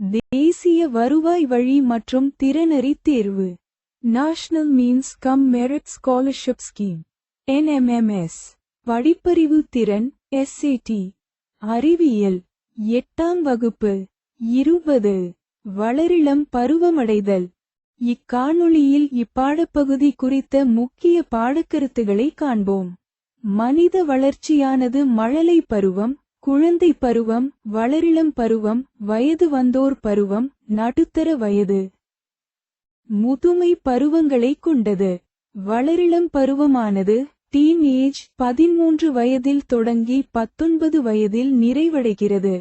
தேசிய வருவாய் வழி மற்றும் திறனறி தேர்வு. National means cum merit scholarship scheme NMMS படிப்பறிவு திறன் எஸ்ஏடி அறிவியல். எட்டாம் வகுப்பு. இருபது. வளரிளம் பருவமடைதல். இக்காணொளியில் இப்பாடப்பகுதி குறித்த முக்கிய பாடக்கருத்துகளை காண்போம். மனித வளர்ச்சியானது மழலை பருவம் குழந்தை பருவம் வளரிளம் பருவம் வயது வந்தோர் பருவம் நடுத்தர வயது. முதுமை பருவங்களை கொண்டது. வளரிளம் பருவமானது டீன் ஏஜ் பதிமூன்று வயதில் தொடங்கி பத்தொன்பது வயதில் நிறைவடைகிறது.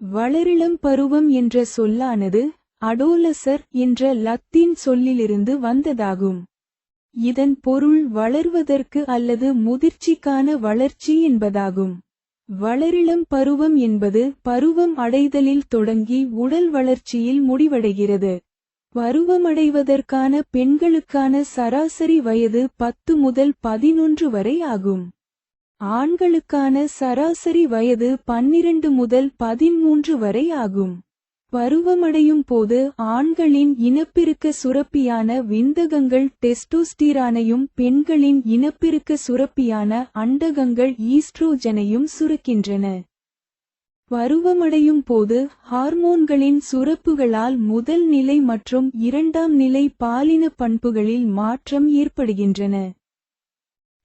வளரிளம் பருவம் என்ற சொல்லானது அடோலசர் என்ற லத்தீன் சொல்லிலிருந்து வந்ததாகும். இதன் பொருள் வளர்வதற்கு அல்லது முதிர்ச்சிக்கான வளர்ச்சி என்பதாகும். வளரிளம் பருவம் என்பது பருவம் அடைதலில் தொடங்கி உடல் வளர்ச்சியில் முடிவடைகிறது. பருவமடைவதற்கான பெண்களுக்கான சராசரி வயது பத்து முதல் பதினொன்று வரை ஆகும். ஆண்களுக்கான சராசரி வயது பன்னிரண்டு முதல் பதிமூன்று வரை ஆகும். பருவமடையும் போது ஆண்களின் இனப்பெருக்க சுரப்பியான விந்தகங்கள் டெஸ்டோஸ்டிரானையும் பெண்களின் இனப்பிருக்க சுரப்பியான அண்டகங்கள் ஈஸ்ட்ரோஜனையும் சுரக்கின்றன. பருவமடையும் போது ஹார்மோன்களின் சுரப்புகளால் முதல் நிலை மற்றும் இரண்டாம் நிலை பாலின பண்புகளில் மாற்றம் ஏற்படுகின்றன.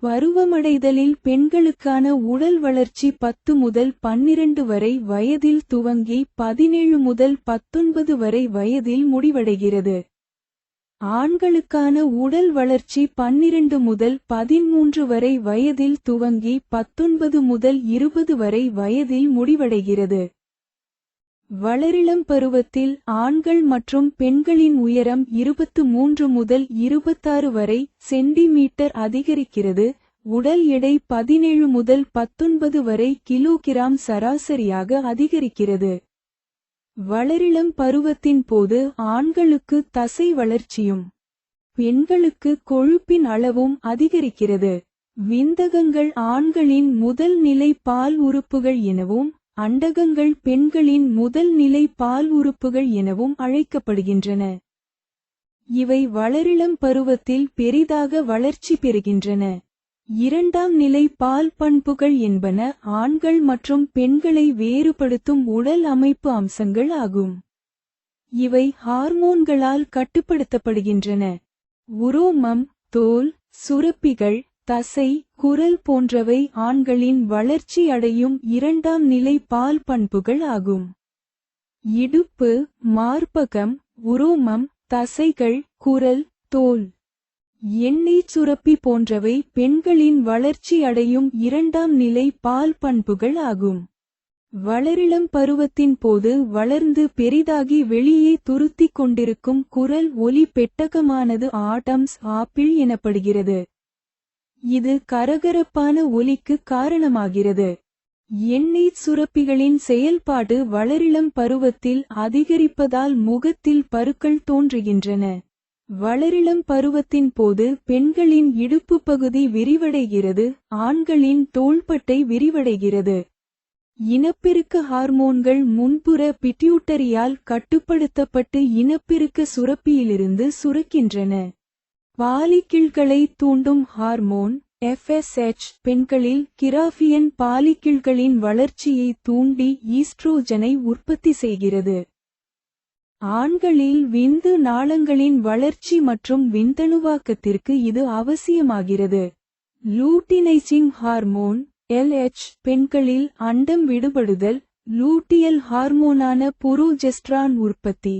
பருவமடைதலில் பெண்களுக்கான உடல் வளர்ச்சி பத்து முதல் பன்னிரண்டு வரை வயதில் துவங்கி பதினேழு முதல் பத்தொன்பது வரை வயதில் முடிவடைகிறது. ஆண்களுக்கான உடல் வளர்ச்சி பன்னிரண்டு முதல் பதிமூன்று வரை வயதில் துவங்கி பத்தொன்பது முதல் இருபது வரை வயதில் முடிவடைகிறது. வளரிளம் பருவத்தில் ஆண்கள் மற்றும் பெண்களின் உயரம் இருபத்து மூன்று முதல் இருபத்தாறு வரை சென்டிமீட்டர் அதிகரிக்கிறது. உடல் எடை பதினேழு முதல் பத்தொன்பது வரை கிலோகிராம் சராசரியாக அதிகரிக்கிறது. வளரிளம் பருவத்தின் போது ஆண்களுக்கு தசை வளர்ச்சியும் பெண்களுக்கு கொழுப்பின் அளவும் அதிகரிக்கிறது. விந்தகங்கள் ஆண்களின் முதல் நிலை பால் உறுப்புகள் எனவும் அண்டகங்கள் பெண்களின் முதல் நிலை பால் உறுப்புகள் எனவும் அழைக்கப்படுகின்றன. இவை வளரிளம் பருவத்தில் பெரிதாக வளர்ச்சி பெறுகின்றன. இரண்டாம் நிலை பால் பண்புகள் என்பன ஆண்கள் மற்றும் பெண்களை வேறுபடுத்தும் உடல் அமைப்பு அம்சங்கள் ஆகும். இவை ஹார்மோன்களால் கட்டுப்படுத்தப்படுகின்றன. உரோமம் தோல் சுரப்பிகள் தசை குரல் போன்றவை ஆண்களின் வளர்ச்சி அடையும் இரண்டாம் நிலை பால் பண்புகள் ஆகும். இடுப்பு மார்பகம் உரோமம் தசைகள் குரல் தோல். எண்ணெய் சுரப்பி போன்றவை பெண்களின் வளர்ச்சி அடையும் இரண்டாம் நிலை பால் பண்புகள் ஆகும். வளரிளம் பருவத்தின் போது வளர்ந்து பெரிதாகி வெளியே துருத்திக் கொண்டிருக்கும் குரல் ஒலி பெட்டகமானது ஆட்டம்ஸ் ஆப்பிள் எனப்படுகிறது. இது கரகரப்பான ஒலிக்கு காரணமாகிறது. எண்ணெய் சுரப்பிகளின் செயல்பாடு வளரிளம் பருவத்தில் அதிகரிப்பதால் முகத்தில் பருக்கள் தோன்றுகின்றன. வளரிளம் பருவத்தின் போது பெண்களின் இடுப்பு பகுதி விரிவடைகிறது ஆண்களின் தோள்பட்டை விரிவடைகிறது. இனப்பெருக்க ஹார்மோன்கள் முன்புற பிட்யூட்டரியால் கட்டுப்படுத்தப்பட்டு இனப்பெருக்க சுரப்பியிலிருந்து சுரக்கின்றன. பாலிக்கிள்களை தூண்டும் ஹார்மோன் எஃப்எஸ்எச் பெண்களில் கிராஃபியன் பாலிக்கிள்களின் வளர்ச்சியை தூண்டி ஈஸ்ட்ரோஜனை உற்பத்தி செய்கிறது. ஆண்களில் விந்து நாளங்களின் வளர்ச்சி மற்றும் விந்தணுவாக்கத்திற்கு இது அவசியமாகிறது. லூட்டினைசிங் ஹார்மோன் எல்எச் பெண்களில் அண்டம் விடுபடுதல் லூட்டியல் ஹார்மோனான புரோஜெஸ்ட்ரான் உற்பத்தி.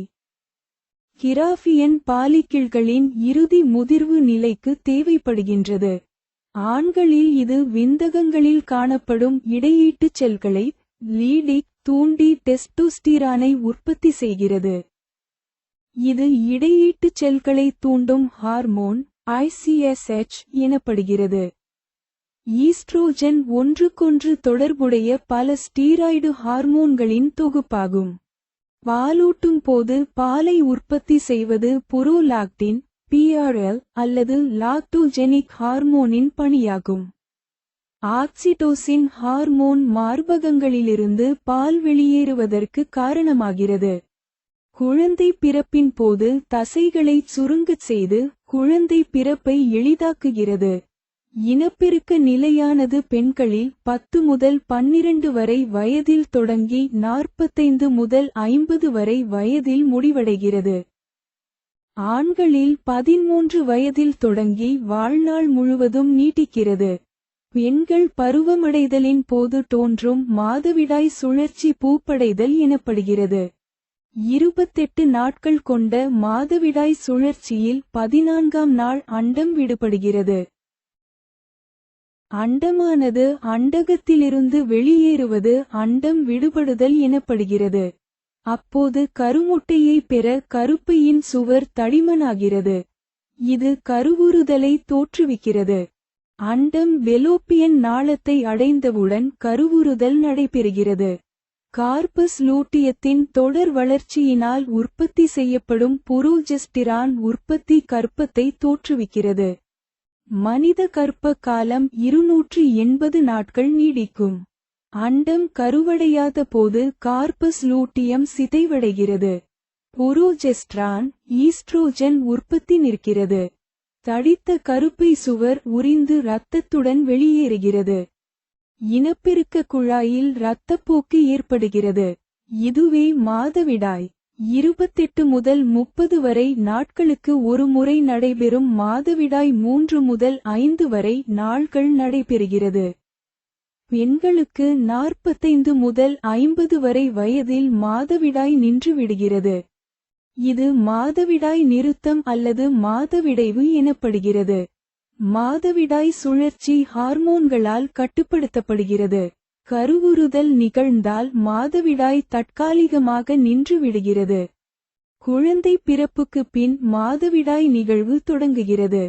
கிராஃபியன் பாலிக்கிள்களின் இறுதி முதிர்வு நிலைக்கு தேவைப்படுகின்றது. ஆண்களில் இது விந்தகங்களில் காணப்படும் இடையீட்டுச் செல்களை லீடிக் தூண்டி டெஸ்டோஸ்டிரானை உற்பத்தி செய்கிறது. இது இடையீட்டுச் செல்களை தூண்டும் ஹார்மோன் ஐசிஎஸ்எச் எனப்படுகிறது. ஈஸ்ட்ரோஜன் ஒன்றுக்கொன்று தொடர்புடைய பல ஸ்டீராய்டு ஹார்மோன்களின் தொகுப்பாகும். பாலூட்டும் போது பாலை உற்பத்தி செய்வது புரோலாக்டின் பிஆர்எல் அல்லது லாக்டோஜெனிக் ஹார்மோனின் பணியாகும். ஆக்சிடோசின் ஹார்மோன் மார்பகங்களிலிருந்து பால் வெளியேறுவதற்கு காரணமாகிறது. குழந்தை பிறப்பின் போது தசைகளைச் சுருங்கச் செய்து குழந்தை பிறப்பை எளிதாக்குகிறது. இனப்பெருக்க நிலையானது பெண்களில் பத்து முதல் பன்னிரண்டு வரை வயதில் தொடங்கி நாற்பத்தைந்து முதல் ஐம்பது வரை வயதில் முடிவடைகிறது. ஆண்களில் பதிமூன்று வயதில் தொடங்கி வாழ்நாள் முழுவதும் நீட்டிக்கிறது பெண்கள் பருவமடைதலின் போது தோன்றும் மாதவிடாய் சுழற்சி பூப்படைதல் எனப்படுகிறது. இருபத்தெட்டு நாட்கள் கொண்ட மாதவிடாய் சுழற்சியில் பதினான்காம் நாள் அண்டம் விடுபடுகிறது. அண்டமானது அண்டகத்திலிருந்து வெளியேறுவது அண்டம் விடுபடுதல் எனப்படுகிறது. அப்போது கருமுட்டையை பெற கருப்பையின் சுவர் தடிமனாகிறது. இது கருவுறுதலை தோற்றுவிக்கிறது. அண்டம் வெலோப்பியன் நாளத்தை அடைந்தவுடன் கருவுறுதல் நடைபெறுகிறது. கார்பஸ் லூட்டியத்தின் தொடர் வளர்ச்சியினால் உற்பத்தி செய்யப்படும் புரோஜெஸ்டிரான் உற்பத்தி கற்பத்தை தோற்றுவிக்கிறது. மனித கற்ப காலம் இருநூற்றி எண்பது நாட்கள் நீடிக்கும். அண்டம் கருவடையாத போது கார்பஸ் லூட்டியம் சிதைவடைகிறது. புரோஜெஸ்ட்ரான் ஈஸ்ட்ரோஜன் உற்பத்தி நிற்கிறது. தடித்த கருப்பை சுவர் உறிந்து இரத்தத்துடன் வெளியேறுகிறது. இனப்பெருக்க குழாயில் இரத்தப்போக்கு ஏற்படுகிறது. இதுவே மாதவிடாய். இருபத்தெட்டு முதல் முப்பது வரை நாட்களுக்கு ஒரு முறை நடைபெறும் மாதவிடாய் மூன்று முதல் ஐந்து வரை நாள்கள் நடைபெறுகிறது. பெண்களுக்கு நாற்பத்தைந்து முதல் ஐம்பது வரை வயதில் மாதவிடாய் நின்று விடுகிறது இது மாதவிடாய் நிறுத்தம் அல்லது மாதவிடைவு எனப்படுகிறது. மாதவிடாய் சுழற்சி ஹார்மோன்களால் கட்டுப்படுத்தப்படுகிறது. கருவுறுதல் நிகழ்ந்தால் மாதவிடாய் தற்காலிகமாக நின்று விடுகிறது குழந்தை பிறப்புக்கு பின் மாதவிடாய் நிகழ்வு தொடங்குகிறது.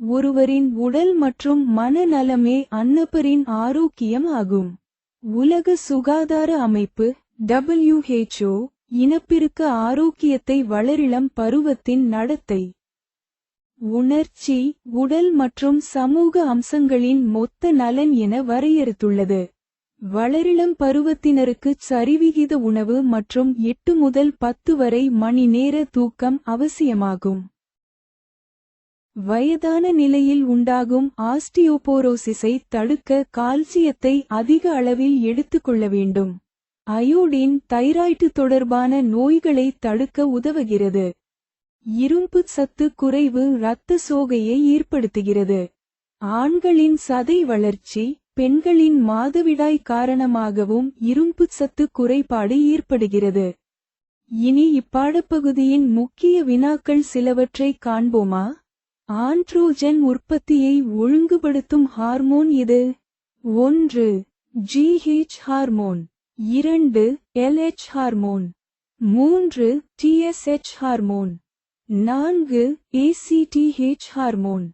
ஒருவரின் உடல் மற்றும் மனநலமே அன்னப்பரின் ஆரோக்கியம் ஆகும். உலக சுகாதார அமைப்பு டபிள்யூஹெச்ஓ இனப்பெருக்க ஆரோக்கியத்தை வளரிளம் பருவத்தின் நடத்தை. உணர்ச்சி உடல் மற்றும் சமூக அம்சங்களின் மொத்த நலன் என வரையறுத்துள்ளது. வளரிளம் பருவத்தினருக்கு சரிவிகித உணவு மற்றும் எட்டு முதல் பத்து வரை மணி நேர தூக்கம் அவசியமாகும். வயதான நிலையில் உண்டாகும் ஆஸ்டியோபோரோசிஸை தடுக்க கால்சியத்தை அதிக அளவில் எடுத்துக்கொள்ள வேண்டும். அயோடின் தைராய்டு தொடர்பான நோய்களை தடுக்க உதவுகிறது. இரும்பு சத்து குறைவு இரத்த சோகையை ஏற்படுத்துகிறது. ஆண்களின் சதை வளர்ச்சி பெண்களின் மாதவிடாய் காரணமாகவும் இரும்பு சத்து குறைபாடு ஏற்படுகிறது. இனி இப்பாடப்பகுதியின் முக்கிய வினாக்கள் சிலவற்றை காண்போமா? ஆண்ட்ரோஜன் உற்பத்தியை ஒழுங்குபடுத்தும் ஹார்மோன் இது. ஒன்று ஜிஹெச் ஹார்மோன். இரண்டு எல்ஹெச் ஹார்மோன். மூன்று டிஎஸ்ஹெச் ஹார்மோன். நான்கு ஏசிடிஹெச் ஹார்மோன்.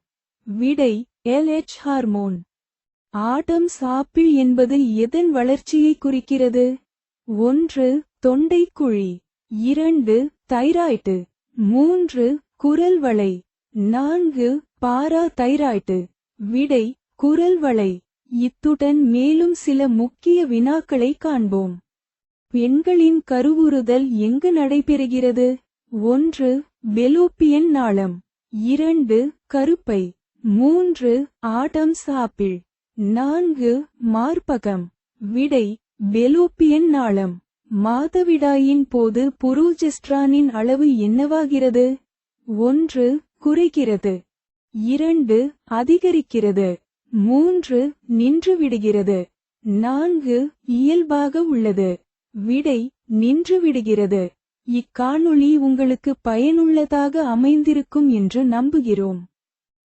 விடை எல்ஹெச் ஹார்மோன். ஆட்டம் சாப்பிள் என்பது எதன் வளர்ச்சியை குறிக்கிறது? ஒன்று தொண்டைக்குழி இரண்டு தைராய்டு. மூன்று குரல் வளை. நான்கு பாரா தைராய்டு. விடை குரல் வளை. இத்துடன் மேலும் சில முக்கிய வினாக்களை காண்போம். பெண்களின் கருவுறுதல் எங்கு நடைபெறுகிறது? ஒன்று பெலோப்பியன் நாளம். இரண்டு கருப்பை. மூன்று ஆட்டம் சாப்பிள் நான்கு மார்பகம் விடை பெலோப்பியன் நாளம். மாதவிடாயின் போது புரோஜெஸ்ட்ரானின் அளவு என்னவாகிறது? ஒன்று குறைகிறது. இரண்டு அதிகரிக்கிறது. மூன்று நின்று விடுகிறது நான்கு இயல்பாக உள்ளது. விடை நின்றுவிடுகிறது. இக்காணொளி உங்களுக்கு பயனுள்ளதாக அமைந்திருக்கும் என்று நம்புகிறோம்.